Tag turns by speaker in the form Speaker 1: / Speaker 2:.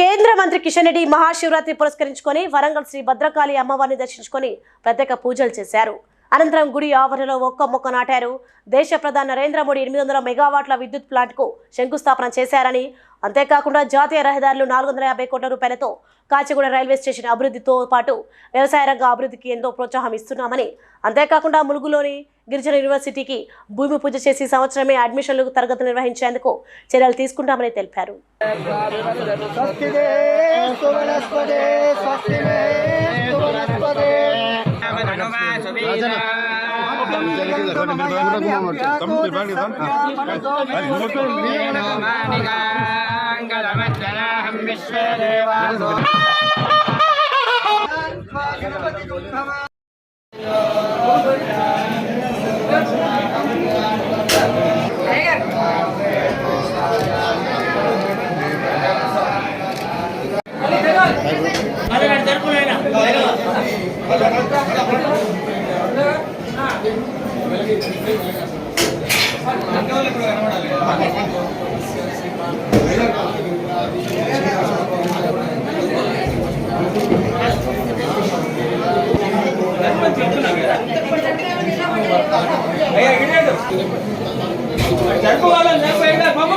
Speaker 1: కేంద్ర మంత్రి కిషన్ రెడ్డి మహాశివరాత్రి పురస్కరించుకొని వరంగల్ శ్రీ భద్రకాళి అమ్మవారిని దర్శించుకొని ప్రత్యేక పూజలు చేశారు అనంతరం గుడి ఆవరణలో ఒక్క మొక్క నాటారు దేశ ప్రధాని నరేంద్ర మోడీ ఎనిమిది వందల మెగావాట్ల విద్యుత్ ప్లాంట్కు శంకుస్థాపన చేశారని అంతేకాకుండా జాతీయ రహదారులు నాలుగు వందల యాభై కోట్ల రూపాయలతో కాచిగూడ రైల్వే స్టేషన్ అభివృద్ధితో పాటు వ్యవసాయ రంగ అభివృద్ధికి ఎంతో ప్రోత్సాహం ఇస్తున్నామని అంతేకాకుండా ములుగులోని గిరిజన యూనివర్సిటీకి భూమి పూజ చేసి సంవత్సరమే అడ్మిషన్లు తరగతులు నిర్వహించేందుకు చర్యలు తీసుకుంటామని తెలిపారు
Speaker 2: జరుపుకోవాలని చెప్పి బాబు